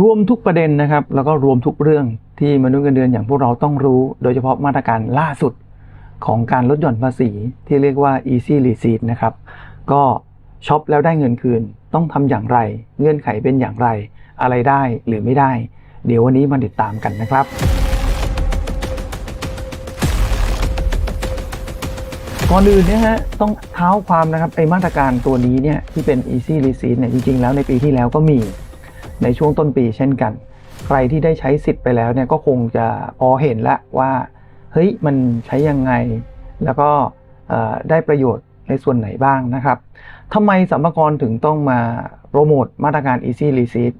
รวมทุกประเด็นนะครับ แล้วก็รวมทุกเรื่องที่มนุษย์เงินเดือนอย่างพวกเราต้องรู้ โดยเฉพาะมาตรการล่าสุดของการลดหย่อนภาษีที่เรียกว่า easy receipt นะครับ ก็ช็อปแล้วได้เงินคืน ต้องทำอย่างไร เงื่อนไขเป็นอย่างไร อะไรได้หรือไม่ได้ เดี๋ยววันนี้มาติดตามกันนะครับ ก่อนอื่นเนี่ยฮะต้องเท้าความนะครับไอมาตรการตัวนี้เนี่ยที่เป็น easy receipt เนี่ยจริงๆแล้วในปีที่แล้วก็มี ในช่วงต้นปีเช่นกัน ใครที่ได้ใช้สิทธิ์ไปแล้วเนี่ยก็คงจะพอเห็นล้วว่าเฮ้ยมันใช้ยังไง แล้วก็ได้ประโยชน์ในส่วนไหนบ้างนะครับทำไมสัมภาระถึงต้องมาโปรโมทมาตรการ easy receipt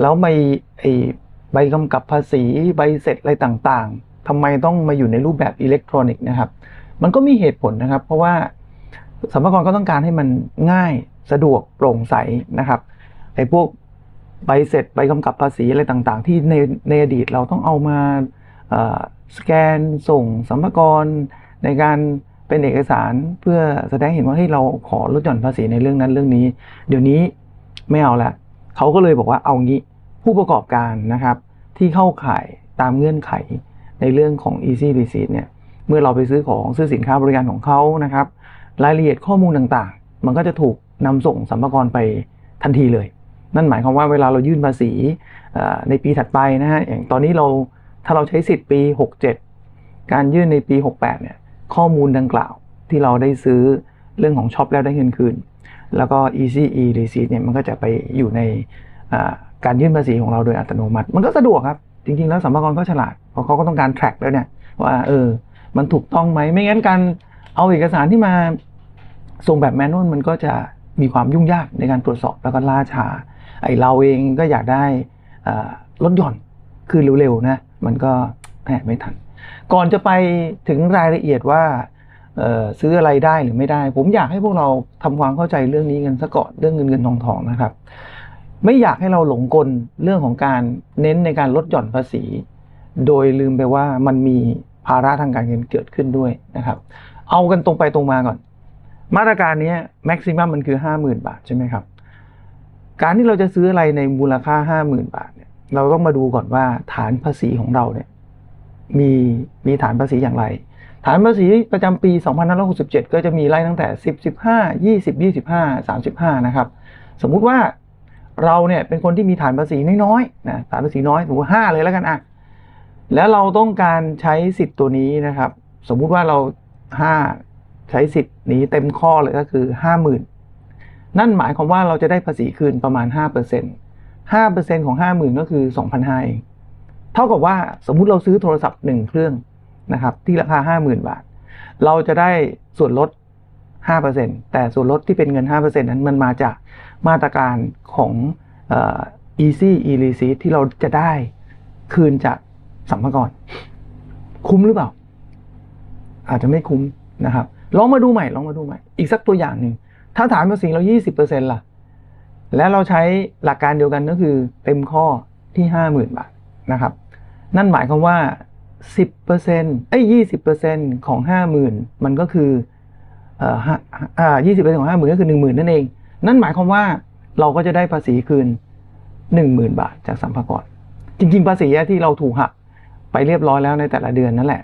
แล้วไม่ไอใบกำกับภาษีใบเสร็จอะไรต่างๆทำไมต้องมาอยู่ในรูปแบบอิเล็กทรอนิกส์นะครับ มันก็มีเหตุผลนะครับ เพราะว่าสัมภาระก็ต้องการให้มันง่ายสะดวกโปร่งใสนะครับไอพวก ใบเสร็จใบกำกับภาษีอะไรต่างๆ ที่ในในอดีตเราต้องเอามาสแกนส่งสัมภาระในการเป็นเอกสารเพื่อแสดงเห็นว่าเฮ้ยเราขอลดหย่อนภาษีในเรื่องนั้นเรื่องนี้ เดี๋ยวนี้ไม่เอาละเขาก็เลยบอกว่าเอางี้ผู้ประกอบการนะครับ ที่เข้าข่ายตามเงื่อนไขในเรื่องของ easy receipt เนี่ยเมื่อเราไปซื้อของซื้อสินค้าบริการของเขานะครับ รายละเอียดข้อมูลต่างๆ มันก็จะถูกนำส่งสัมภาระไปทันทีเลย นั่นหมายความว่าเวลาเรายื่นภาษีในปีถัดไปนะฮะอย่างตอนนี้เราถ้าเราใช้สิทธิ์ปี 67 การยื่นในปี 68 เนี่ยข้อมูลดังกล่าวที่เราได้ซื้อเรื่องของช็อปแล้วได้เงินคืน แล้วก็ easy e receipt เนี่ยมันก็จะไปอยู่ในการยื่นภาษีของเราโดยอัตโนมัติ มันก็สะดวกครับ จริง ๆ แล้วสัมภาระก็ฉลาดเพราะเขาก็ต้องการ track แล้วเนี่ยว่าเออมันถูกต้องไหมไม่งั้นการเอาเอกสารที่มาส่งแบบแมนนวลมันก็จะมีความยุ่งยากในการตรวจสอบแล้วก็ล่าช้า ไอเราเองก็อยากได้ลดหย่อนคือเร็วๆนะมันก็แหมไม่ทัน ก่อนจะไปถึงรายละเอียดว่าซื้ออะไรได้หรือไม่ได้ ผมอยากให้พวกเราทำความเข้าใจเรื่องนี้กันซะก่อนเรื่องเงินเงินทองทองนะครับ ไม่อยากให้เราหลงกลเรื่องของการเน้นในการลดหย่อนภาษี โดยลืมไปว่ามันมีภาระทางการเงินเกิดขึ้นด้วยนะครับ เอากันตรงไปตรงมาก่อน มาตรการนี้แม็กซิมัมมันคือ 50,000 บาทใช่ไหมครับ การที่เราจะซื้ออะไรในมูลค่า50,000บาทเนี่ยเราต้องมาดูก่อนว่าฐานภาษีของเราเนี่ยมีมีฐานภาษีอย่างไร ฐานภาษีประจำปี 2567 ก็จะมีไล่ตั้งแต่ 10 15 20 25 35 นะครับ สมมุติว่าเราเนี่ยเป็นคนที่มีฐานภาษีน้อยๆนะฐานภาษีน้อยสมมติ5เลยแล้วกันอะแล้วเราต้องการใช้สิทธิ์ตัวนี้นะครับ สมมุติว่าเราห้าใช้สิทธิ์นี้เต็มข้อเลยก็คือห้าหมื่ นั่นหมายความว่าเราจะได้ภาษีคืนประมาณห้าเปอร์เซ็นต์ห้าเปอร์เซ็นต์ของห้าหมื่นก็คือสองพันห้าเองเท่ากับว่าสมมุติเราซื้อโทรศัพท์หนึ่งเครื่องนะครับ ที่ราคาห้าหมื่นบาท เราจะได้ส่วนลดห้าเปอร์เซ็นต์แต่ส่วนลดที่เป็นเงินห้าเปอร์เซ็นต์นั้นมันมาจากมาตรการของเอ่อ easy e receipt ที่เราจะได้คืนจากสัมภาระคุ้มหรือเปล่า อาจจะไม่คุ้มนะครับ ลองมาดูใหม่ ลองมาดูใหม่ อีกสักตัวอย่างหนึ่ง ถ้าฐานภาษีเรา 20%ล่ะ และเราใช้หลักการเดียวกันก็คือเต็มข้อที่ 50,000 บาทนะครับ นั่นหมายความว่า 10%เอ้ย20%ของ 50,000 มันก็คือเอ่อห้าอ่า20%ของ50,000ก็คือ10,000นั่นเอง นั่นหมายความว่าเราก็จะได้ภาษีคืน10,000บาทจากสัมภาระจริง ๆ ภาษีที่เราถูกหักไปเรียบร้อยแล้วในแต่ละเดือนนั่นแหละ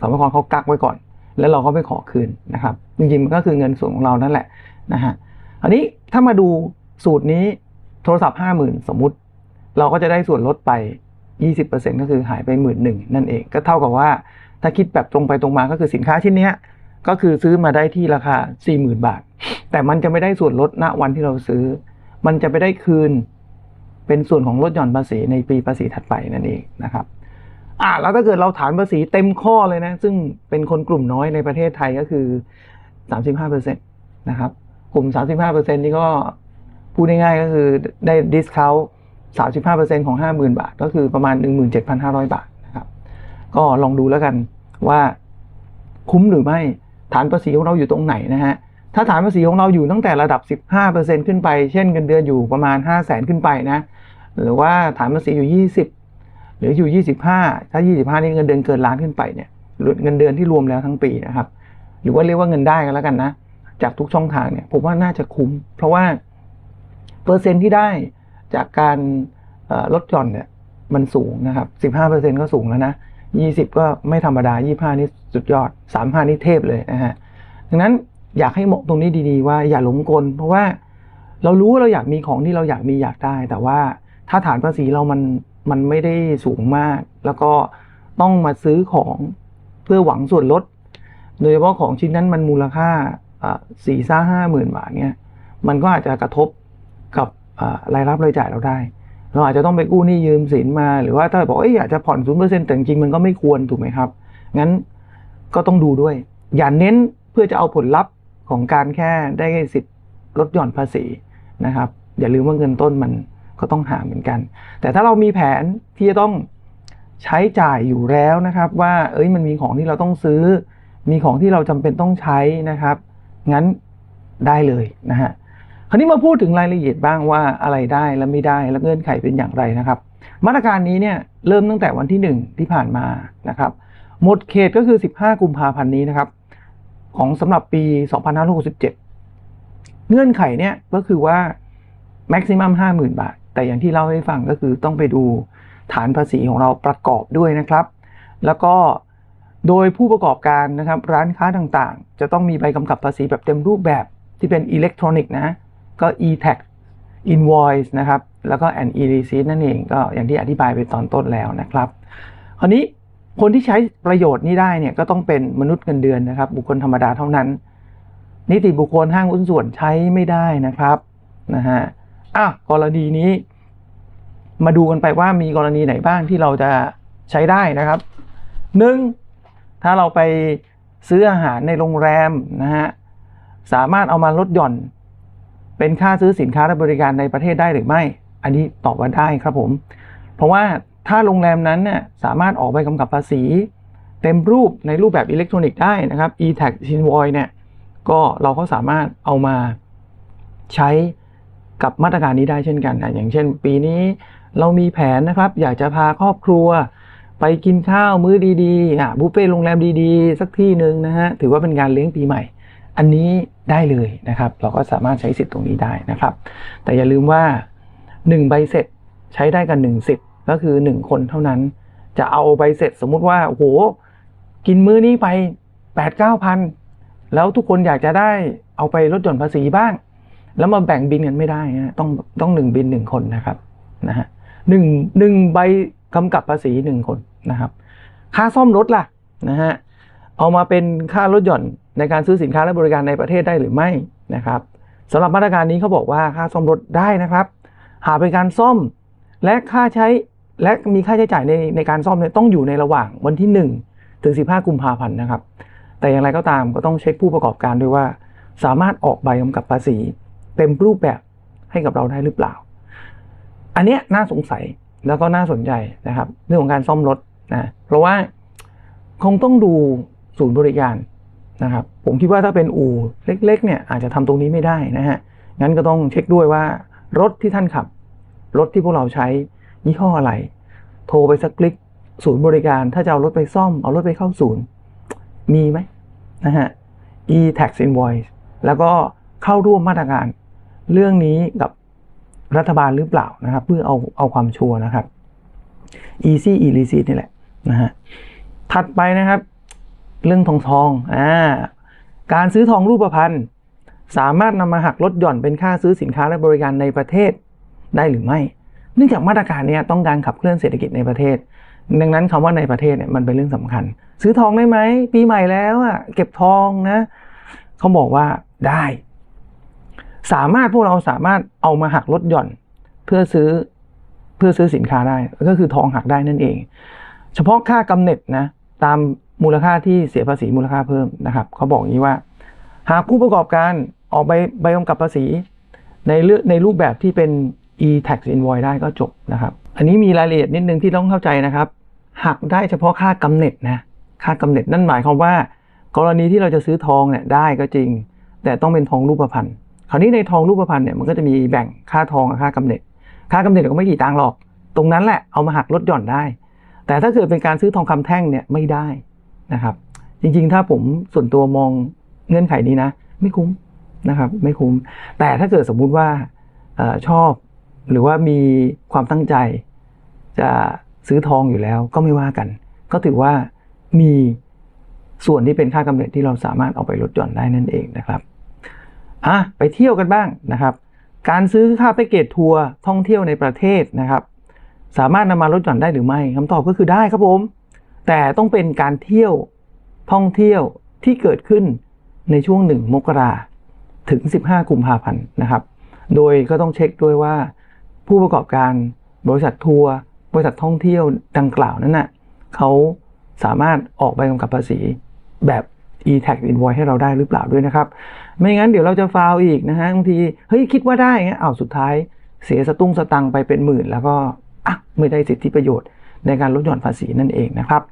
สรรพากรเขากักไว้ก่อน แล้วเราก็ไปขอคืนนะครับ จริงๆมันก็คือเงินส่วนของเรานั่นแหละ นะฮะอันนี้ถ้ามาดูสูตรนี้โทรศัพท์ห้าหมื่นสมมุติ เราก็จะได้ส่วนลดไป 20%ก็คือหายไปหมื่นหนึ่งนั่นเองก็เท่ากับว่าถ้าคิดแบบตรงไปตรงมาก็คือสินค้าชิ้นนี้ก็คือซื้อมาได้ที่ราคา 40,000 บาท แต่มันจะไม่ได้ส่วนลดณวันที่เราซื้อ มันจะไปได้คืนเป็นส่วนของลดหย่อนภาษีในปีภาษีถัดไปนั่นเองนะครับอ่าแล้วถ้าเกิดเราฐานภาษีเต็มข้อเลยนะ ซึ่งเป็นคนกลุ่มน้อยในประเทศไทยก็คือ 35%นะครับ กลุ่ม 35%นี่ก็พูดง่ายๆก็คือได้ดิสคาว35%ของ 50,000 บาท ก็คือประมาณ 17,500 บาทนะครับ ก็ลองดูแล้วกันว่าคุ้มหรือไม่ฐานภาษีของเราอยู่ตรงไหนนะฮะ ถ้าฐานภาษีของเราอยู่ตั้งแต่ระดับ 15%ขึ้นไป เช่นเงินเดือนอยู่ประมาณ 5 0 0แสนขึ้นไปนะ หรือว่าฐานภาษีอยู่ 20 หรืออยู่ 25 ถ้า 25 นี่เงินเดือนเกินล้านขึ้นไปเนี่ยเงินเดือนที่รวมแล้วทั้งปีนะครับ หรือว่าเรียกว่าเงินได้กันแล้วกันนะ จากทุกช่องทางเนี่ยผมว่าน่าจะคุ้ม เพราะว่าเปอร์เซ็นต์ที่ได้จากการลดหย่อนเนี่ยมันสูงนะครับ 15%ก็สูงแล้วนะ 20 ก็ไม่ธรรมดา 25 นี่สุดยอด 35 นี่เทพเลยนะฮะดังนั้นอยากให้มองตรงนี้ดีๆ ว่าอย่าหลงกล เพราะว่าเรารู้ว่าเราอยากมีของที่เราอยากมีอยากได้ แต่ว่าถ้าฐานภาษีเรามันมันไม่ได้สูงมาก แล้วก็ต้องมาซื้อของเพื่อหวังส่วนลด โดยเฉพาะของชิ้นนั้นมันมูลค่า สี่ซ่าห้าหมื่นบาทเนี่ยมันก็อาจจะกระทบกับรายรับรายจ่ายเราได้ เราอาจจะต้องไปกู้หนี้ยืมสินมา หรือว่าถ้าบอกเอ้ยอยากจะผ่อนศูนย์เปอร์เซ็นต์แต่จริงมันก็ไม่ควรถูกไหมครับ งั้นก็ต้องดูด้วย อย่าเน้นเพื่อจะเอาผลลัพธ์ของการแค่ได้สิทธิ์ลดหย่อนภาษีนะครับ อย่าลืมว่าเงินต้นมันก็ต้องหาเหมือนกัน แต่ถ้าเรามีแผนที่จะต้องใช้จ่ายอยู่แล้วนะครับ ว่าเอ้ยมันมีของที่เราต้องซื้อ มีของที่เราจำเป็นต้องใช้นะครับ งั้นได้เลยนะฮะคราวนี้มาพูดถึงรายละเอียดบ้างว่าอะไรได้และไม่ได้และเงื่อนไขเป็นอย่างไรนะครับ มาตรการนี้เนี่ยเริ่มตั้งแต่วันที่ 1 ที่ผ่านมานะครับ หมดเขตก็คือ 15 กุมภาพันธ์นี้นะครับ ของสำหรับปี 2567 เงื่อนไขเนี่ยก็คือว่า maximum 50,000 บาท แต่อย่างที่เล่าให้ฟังก็คือต้องไปดูฐานภาษีของเราประกอบด้วยนะครับ แล้วก็ โดยผู้ประกอบการนะครับร้านค้าต่างๆ จะต้องมีใบกำกับภาษีแบบเต็มรูปแบบที่เป็นอิเล็กทรอนิกส์นะ ก็ e-tax invoice นะครับ แล้วก็ an e-receipt นั่นเองก็อย่างที่อธิบายไปตอนต้นแล้วนะครับ คราวนี้คนที่ใช้ประโยชน์นี้ได้เนี่ยก็ต้องเป็นมนุษย์เงินเดือนนะครับ บุคคลธรรมดาเท่านั้น นิติบุคคลห้างหุ้นส่วนใช้ไม่ได้นะครับนะฮะอะกรณีนี้ มาดูกันไปว่ามีกรณีไหนบ้างที่เราจะใช้ได้นะครับหนึ่ง ถ้าเราไปซื้ออาหารในโรงแรมนะฮะสามารถเอามาลดหย่อน เป็นค่าซื้อสินค้าและบริการในประเทศได้หรือไม่ อันนี้ตอบว่าได้ครับผม เพราะว่าถ้าโรงแรมนั้นเนี่ยสามารถออกใบกำกับภาษี เต็มรูปในรูปแบบอิเล็กทรอนิกส์ได้นะครับ e-tax invoice เนี่ยก็เราก็สามารถเอามาใช้กับมาตรการนี้ได้เช่นกันนะอย่างเช่น ปีนี้เรามีแผนนะครับ อยากจะพาครอบครัว ไปกินข้าวมื้อดีๆอะบุฟเฟ่ต์โรงแรมดีๆ สักที่หนึ่งนะฮะถือว่าเป็นการเลี้ยงปีใหม่ อันนี้ได้เลยนะครับ เราก็สามารถใช้สิทธิ์ตรงนี้ได้นะครับ แต่อย่าลืมว่า 1 ใบเสร็จใช้ได้กัน1สิทธิ์ก็คือ 1 คนเท่านั้น จะเอาใบเสร็จสมมุติว่าโอ้โหกินมื้อนี้ไป 8 9พันแล้วทุกคนอยากจะได้เอาไปลดหย่อนภาษีบ้าง แล้วมาแบ่งบินกันไม่ได้นะต้องต้องหนึ่งบินหนึ่งคนนะครับนะฮะหนึ่งหนึ่งใบกำกับภาษีหนึ่งคน นะครับ ค่าซ่อมรถล่ะนะฮะเอามาเป็นค่าลดหย่อนในการซื้อสินค้าและบริการในประเทศได้หรือไม่นะครับสำหรับมาตรการนี้เขาบอกว่าค่าซ่อมรถได้นะครับ หากเป็นการซ่อมและค่าใช้และมีค่าใช้จ่ายในในการซ่อมเนี่ยต้องอยู่ในระหว่างวันที่ 1 ถึง 15 กุมภาพันธ์นะครับ แต่อย่างไรก็ตามก็ต้องเช็คผู้ประกอบการด้วยว่า สามารถออกใบกำกับภาษีเต็มรูปแบบให้กับเราได้หรือเปล่า อันเนี้ยน่าสงสัยแล้วก็น่าสนใจนะครับ เรื่องของการซ่อมรถ นะเพราะว่าคงต้องดูศูนย์บริการนะครับผมคิดว่าถ้าเป็นอู่เล็กๆเนี่ยอาจจะทำตรงนี้ไม่ได้นะฮะงั้นก็ต้องเช็คด้วยว่ารถที่ท่านขับ รถที่พวกเราใช้ยี่ห้ออะไร โทรไปสักคลิกศูนย์บริการถ้าจะเอารถไปซ่อม เอารถไปเข้าศูนย์ มีไหมนะฮะ e-tax invoice แล้วก็เข้าร่วมมาตรการ เรื่องนี้กับรัฐบาลหรือเปล่านะครับ เพื่อเอาเอาความชัวร์นะครับ easy e receipt นี่แหละ นะฮะถัดไปนะครับ เรื่องทองทองอ่าการซื้อทองรูปพรรณสามารถนำมาหักลดหย่อนเป็นค่าซื้อสินค้าและบริการในประเทศได้หรือไม่ เนื่องจากมาตรการนี้ต้องการขับเคลื่อนเศรษฐกิจในประเทศ ดังนั้นคำว่าในประเทศเนี่ยมันเป็นเรื่องสำคัญ ซื้อทองได้ไหมปีใหม่แล้วอะเก็บทองนะเขาบอกว่าได้ สามารถพวกเราสามารถเอามาหักลดหย่อน เพื่อซื้อเพื่อซื้อสินค้าได้ก็คือทองหักได้นั่นเอง เฉพาะค่ากำเนิดนะตามมูลค่าที่เสียภาษีมูลค่าเพิ่มนะครับเขาบอกอย่างนี้ว่า หากผู้ประกอบการออกใบใบกำกับภาษี ในเลือกในรูปแบบที่เป็น e-tax invoice ได้ก็จบนะครับ อันนี้มีรายละเอียดนิดนึงที่ต้องเข้าใจนะครับหักได้เฉพาะค่ากำเนิดนะค่ากำเนิดนั่นหมายความว่า กรณีที่เราจะซื้อทองเนี่ยได้ก็จริง แต่ต้องเป็นทองรูปพรรณคราวนี้ในทองรูปพรรณเนี่ยมันก็จะมีแบ่งค่าทองกับค่ากำเนิดค่ากำเนิดก็ไม่กี่ตังค์หรอก ตรงนั้นแหละเอามาหักลดหย่อนได้ แต่ถ้าเกิดเป็นการซื้อทองคำแท่งเนี่ยไม่ได้นะครับ จริงๆ ถ้าผมส่วนตัวมองเงื่อนไขนี้นะ ไม่คุ้มนะครับ ไม่คุ้ม แต่ถ้าเกิดสมมุติว่าออชอบหรือว่ามีความตั้งใจ จะซื้อทองอยู่แล้วก็ไม่ว่ากัน ก็ถือว่ามีส่วนที่เป็นค่ากำเนิดที่เราสามารถเอาไปลดหย่อนได้นั่นเองนะครับอะไปเที่ยวกันบ้างนะครับ การซื้อค่าแพ็กเกจทัวร์ท่องเที่ยวในประเทศนะครับ สามารถนำมาลดหย่อนได้หรือไม่คำตอบก็คือได้ครับผม แต่ต้องเป็นการเที่ยวท่องเที่ยวที่เกิดขึ้นในช่วงหนึ่งมกราถึง 15 กุมภาพันธ์นะครับ โดยก็ต้องเช็คด้วยว่า ผู้ประกอบการบริษัททัวร์บริษัทท่องเที่ยวดังกล่าวนั้นน่ะเขาสามารถออกใบกำกับภาษีแบบ e-tax invoice ให้เราได้หรือเปล่าด้วยนะครับ ไม่งั้นเดี๋ยวเราจะฟาวอีกนะฮะบางที เฮ้ย คิดว่าได้เงี้ยอ้าวสุดท้ายเสียสตุ้งสตังไปเป็นหมื่น แล้วก็ ไม่ได้สิทธิประโยชน์ในการลดหย่อนภาษีนั่นเองนะครับ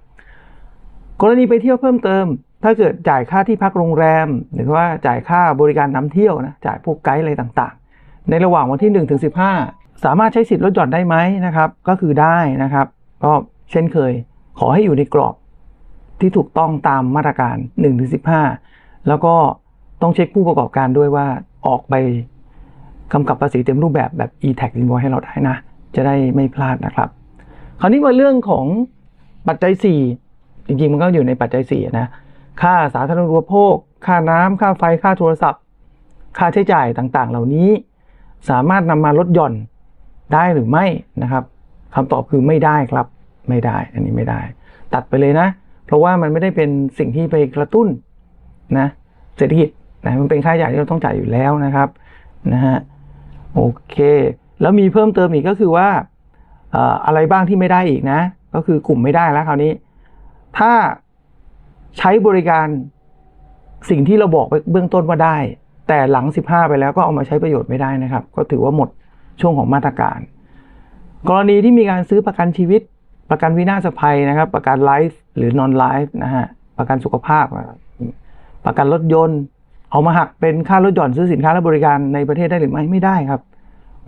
กรณีไปเที่ยวเพิ่มเติม ถ้าเกิดจ่ายค่าที่พักโรงแรม หรือว่าจ่ายค่าบริการนำเที่ยวนะจ่ายพวกไกด์อะไรต่างๆ ในระหว่างวันที่1ถึง15 สามารถใช้สิทธิ์ลดหย่อนได้ไหมนะครับ ก็คือได้นะครับ ก็เช่นเคย ขอให้อยู่ในกรอบที่ถูกต้องตามมาตรการ1ถึง15 แล้วก็ต้องเช็คผู้ประกอบการด้วยว่าออกใบกำกับภาษีเต็มรูปแบบแบบ e-tax invoice ให้เราได้นะ จะได้ไม่พลาดนะครับ คราวนี้มาเรื่องของปัจจัย 4 จริงๆ มันก็อยู่ในปัจจัย4นะ ค่าสาธารณูปโภค ค่าน้ำค่าไฟ ค่าโทรศัพท์ ค่าใช้จ่ายต่างๆ เหล่านี้ สามารถนำมาลดหย่อนได้หรือไม่นะครับคำตอบคือไม่ได้ครับ ไม่ได้ อันนี้ไม่ได้ ตัดไปเลยนะ เพราะว่ามันไม่ได้เป็นสิ่งที่ไปกระตุ้นนะ เศรษฐกิจนะ มันเป็นค่าใช้จ่ายที่เราต้องจ่ายอยู่แล้วนะครับ นะฮะ โอเค แล้วมีเพิ่มเติมอีกก็คือว่าอะไรบ้างที่ไม่ได้อีกนะ ก็คือกลุ่มไม่ได้แล้วคราวนี้ ถ้าใช้บริการสิ่งที่เราบอกไปเบื้องต้นว่าได้ แต่หลัง 15 ไปแล้วก็เอามาใช้ประโยชน์ไม่ได้นะครับ ก็ถือว่าหมดช่วงของมาตรการ กรณีที่มีการซื้อประกันชีวิต ประกันวินาศภัยนะครับ ประกันไลฟ์หรือนอนไลฟ์นะฮะประกันสุขภาพ ประกันรถยนต์ เอามาหักเป็นค่าลดหย่อนซื้อสินค้าและบริการในประเทศได้หรือไม่ไม่ได้ครับ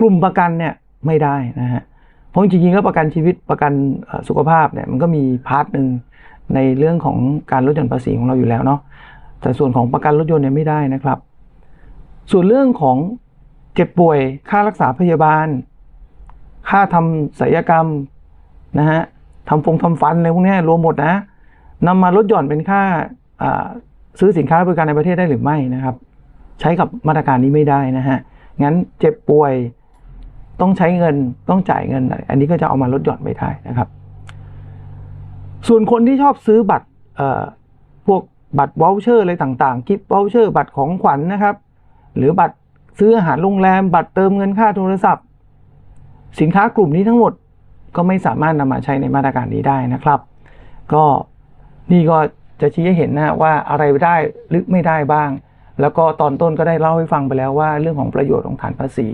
กลุ่มประกันเนี่ยไม่ได้นะฮะเพราะจริงๆแล้วประกันชีวิตประกันสุขภาพเนี่ยมันก็มีพาร์ทหนึ่งในเรื่องของการลดหย่อนภาษีของเราอยู่แล้วเนาะแต่ส่วนของประกันรถยนต์เนี่ยไม่ได้นะครับ ส่วนเรื่องของเจ็บป่วยค่ารักษาพยาบาล ค่าทำศัลยกรรมนะฮะทำฟงทำฟันอะไรพวกนี้รวมหมดนะนำมาลดหย่อนเป็นค่าซื้อสินค้าและบริการในประเทศได้หรือไม่นะครับ ใช้กับมาตรการนี้ไม่ได้นะฮะงั้นเจ็บป่วย ต้องใช้เงินต้องจ่ายเงิน อันนี้ก็จะเอามาลดหย่อนไม่ได้นะครับ ส่วนคนที่ชอบซื้อบัตรเอ่อพวกบัตรวอลเชอร์อะไรต่างๆกิฟต์วอลเชอร์บัตรของขวัญนะครับ หรือบัตรซื้ออาหารโรงแรม บัตรเติมเงินค่าโทรศัพท์ สินค้ากลุ่มนี้ทั้งหมดก็ไม่สามารถนำมาใช้ในมาตรการนี้ได้นะครับ ก็นี่ก็จะชี้ให้เห็นนะว่าอะไรได้หรือไม่ได้บ้าง แล้วก็ตอนต้นก็ได้เล่าให้ฟังไปแล้วว่าเรื่องของประโยชน์ของฐานภาษี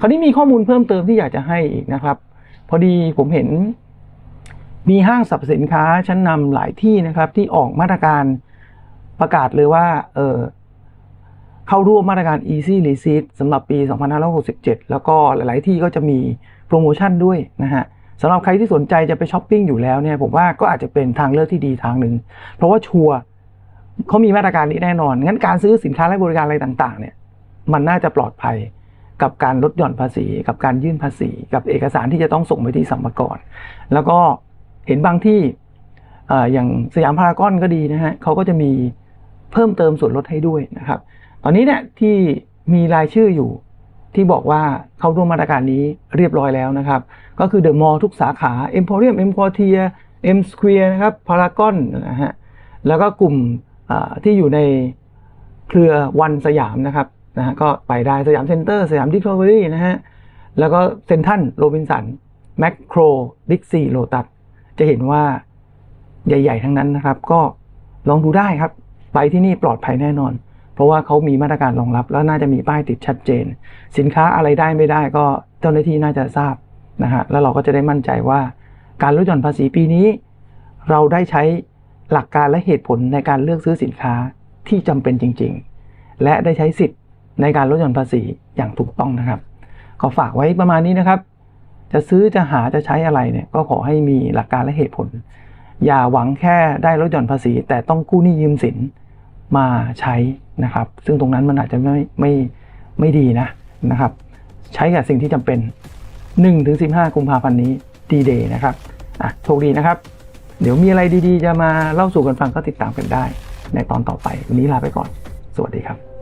คราวนี้มีข้อมูลเพิ่มเติมที่อยากจะให้อีกนะครับ พอดีผมเห็น มีห้างสรรพสินค้าชั้นนำหลายที่นะครับ ที่ออกมาตรการประกาศเลยว่า เออเข้าร่วมมาตรการ Easy Receipt สำหรับปี 2567 แล้วก็หลาย ๆ ที่ก็จะมีโปรโมชั่นด้วยนะฮะสำหรับใครที่สนใจจะไปช้อปปิ้งอยู่แล้วเนี่ยผมว่าก็อาจจะเป็นทางเลือกที่ดีทางหนึ่ง เพราะว่าชัวร์เขามีมาตรการนี้แน่นอน งั้นการซื้อสินค้าและบริการอะไรต่าง ๆ เนี่ย มันน่าจะปลอดภัย กับการลดหย่อนภาษี กับการยื่นภาษี กับเอกสารที่จะต้องส่งไปที่สัมภาระแล้วก็เห็นบางที่อย่างสยามพารากอนก็ดีนะฮะเขาก็จะมีเพิ่มเติมส่วนลดให้ด้วยนะครับ ตอนนี้เนี่ยที่มีรายชื่ออยู่ที่บอกว่าเข้าร่วมมาตรการนี้เรียบร้อยแล้วนะครับ ก็คือเดอะมอลล์ทุกสาขา Emporium M Quartier M Square นะครับพารากอนนะฮะแล้วก็กลุ่มที่อยู่ในเครือวันสยามนะครับ นะฮะก็ไปได้สยามเซ็นเตอร์สยามดิสคัฟเวอรี่นะฮะ แล้วก็เซนทรัลโรบินสันแมคโครดิกซีโลตัสจะเห็นว่าใหญ่ ๆ ทั้งนั้นนะครับ ก็ลองดูได้ครับ ไปที่นี่ปลอดภัยแน่นอน เพราะว่าเขามีมาตรการรองรับ แล้วน่าจะมีป้ายติดชัดเจน สินค้าอะไรได้ไม่ได้ก็เจ้าหน้าที่น่าจะทราบนะฮะแล้วเราก็จะได้มั่นใจว่า การลดหย่อนภาษีปีนี้ เราได้ใช้หลักการและเหตุผลในการเลือกซื้อสินค้าที่จำเป็นจริง ๆ และได้ใช้สิทธิ์ ในการลดหย่อนภาษีอย่างถูกต้องนะครับ ก็ฝากไว้ประมาณนี้นะครับ จะซื้อจะหาจะใช้อะไรเนี่ยก็ขอให้มีหลักการและเหตุผล อย่าหวังแค่ได้ลดหย่อนภาษี แต่ต้องกู้หนี้ยืมสินมาใช้นะครับ ซึ่งตรงนั้นมันอาจจะไม่ไม่ไม่ดีนะนะครับ ใช้กับสิ่งที่จำเป็น 1-15 กุมภาพันธ์นี้ดีเดย์นะครับอะโชคดีนะครับ เดี๋ยวมีอะไรดีๆ จะมาเล่าสู่กันฟังก็ติดตามกันได้ ในตอนต่อไป วันนี้ลาไปก่อน สวัสดีครับ